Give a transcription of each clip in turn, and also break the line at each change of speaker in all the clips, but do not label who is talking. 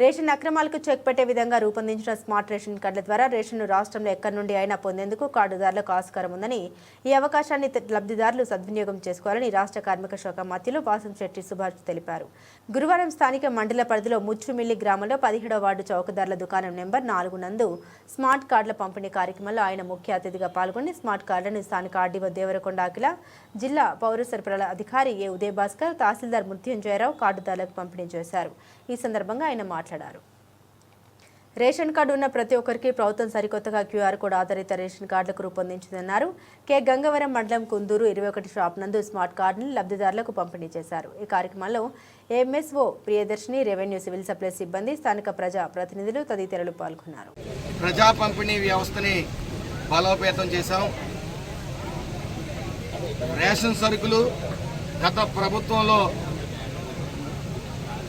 Ration అక్రమాలకు check పెట్టే విధంగా రూపొందించిన స్మార్ట్ రేషన్ కార్డుల ద్వారా రేషన్ను రాష్ట్రంలో ఎక్కడి నుండి అయినా పొందేందుకు కార్డుదారులకు ఆస్కారం ఉందని ఈ అవకాశాన్ని లబ్ధిదారులు సద్వినియోగం చేసుకోవాలని రాష్ట్ర కార్మిక శాఖ మధ్యలో వాసం శెట్టి సుభాష్ తెలిపారు. గురువారం స్థానిక మండల పరిధిలో ముచ్చుమిల్లి గ్రామంలో పదిహేడో వార్డు చౌకదారుల దుకాణం నెంబర్ నాలుగు నందు స్మార్ట్ కార్డుల పంపిణీ కార్యక్రమంలో ఆయన ముఖ్య అతిథిగా పాల్గొని స్మార్ట్ కార్డులను స్థానిక ఆర్డీఓ దేవరకొండ అఖిల జిల్లా పౌర సరఫరాల అధికారి ఏ ఉదయభాస్కర్ తహసీల్దార్ మృత్యుంజయరావు కార్డుదారులకు పంపిణీ చేశారు. ఈ సందర్భంగా ఆయన మాట్లాడారు రేషన్ కార్డు ఉన్న ప్రతి ఒక్కరికి ప్రభుత్వం సరికొత్తగా క్యూఆర్ కోడ్ ఆధారిత రేషన్ కార్డులకు రూపొందించిందన్నారు. కె. గంగవరం మండలం కుందూరు ఇరవై ఒకటి షాప్ నందు స్మార్ట్ కార్డును లబ్ధిదారులకు పంపిణీ చేశారు. ఈ కార్యక్రమంలో MSO Priyadarshini revenue civil supplies సిబ్బంది స్థానిక ప్రజా ప్రతినిధులు తదితరులు పాల్గొన్నారు.
ప్రజా పంపిణీ వ్యవస్థని బలోపేతం చేశాం. రేషన్ సరుకులు గత ప్రభుత్వంలో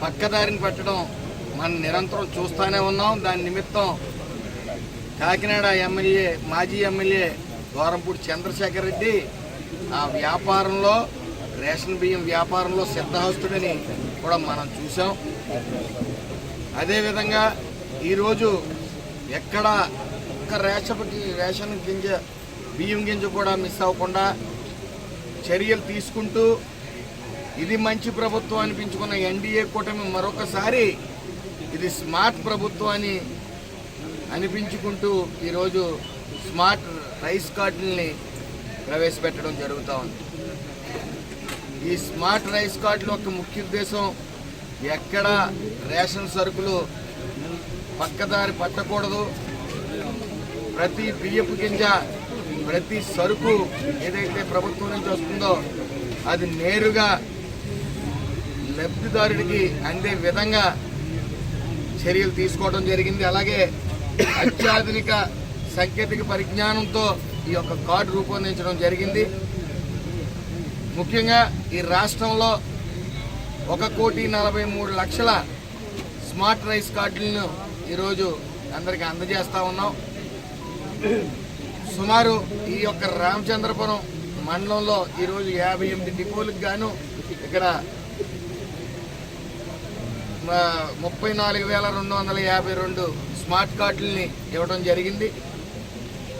పక్కదారిని పెట్టడం మనం నిరంతరం చూస్తూనే ఉన్నాం. దాని నిమిత్తం కాకినాడ ఎమ్మెల్యే మాజీ ఎమ్మెల్యే దూరంపూడి చంద్రశేఖర్ రెడ్డి ఆ వ్యాపారంలో రేషన్ బియ్యం వ్యాపారంలో సిద్ధహస్తుడని కూడా మనం చూసాం అదేవిధంగా ఈరోజు ఎక్కడ ఒక్క రేషపకి రేషన్ గింజ బియ్యం గింజ కూడా మిస్ అవ్వకుండా చర్యలు తీసుకుంటూ ఇది మంచి ప్రభుత్వం అనిపించుకున్న ఎన్డీఏ కూటమి మరొకసారి ఇది స్మార్ట్ ప్రభుత్వం అని అనిపించుకుంటూ ఈరోజు స్మార్ట్ రైస్ కార్డుల్ని ప్రవేశపెట్టడం జరుగుతూ ఉంది. ఈ స్మార్ట్ రైస్ కార్డుల యొక్క ముఖ్య ఉద్దేశం. ఎక్కడ రేషన్ సరుకులు పక్కదారి పట్టకూడదు. ప్రతి బియ్యపు గింజ ప్రతి సరుకు ఏదైతే ప్రభుత్వం నుంచి వస్తుందో అది నేరుగా లబ్ధిదారుడికి అందే విధంగా చర్యలు తీసుకోవడం జరిగింది. అలాగే అత్యాధునిక సాంకేతిక పరిజ్ఞానంతో ఈ యొక్క కార్డు రూపొందించడం జరిగింది. ముఖ్యంగా ఈ రాష్ట్రంలో ఒక కోటి నలభై మూడు లక్షల స్మార్ట్ రైస్ కార్డులను ఈరోజు అందరికీ అందజేస్తూ ఉన్నాం. సుమారు ఈ యొక్క రామచంద్రపురం మండలంలో ఈరోజు యాభై ఎనిమిది డిపోలకు గాను ఇక్కడ ముప్పై నాలుగు వేల రెండు వందల యాభై రెండు స్మార్ట్ కార్డుల్ని ఇవ్వడం జరిగింది.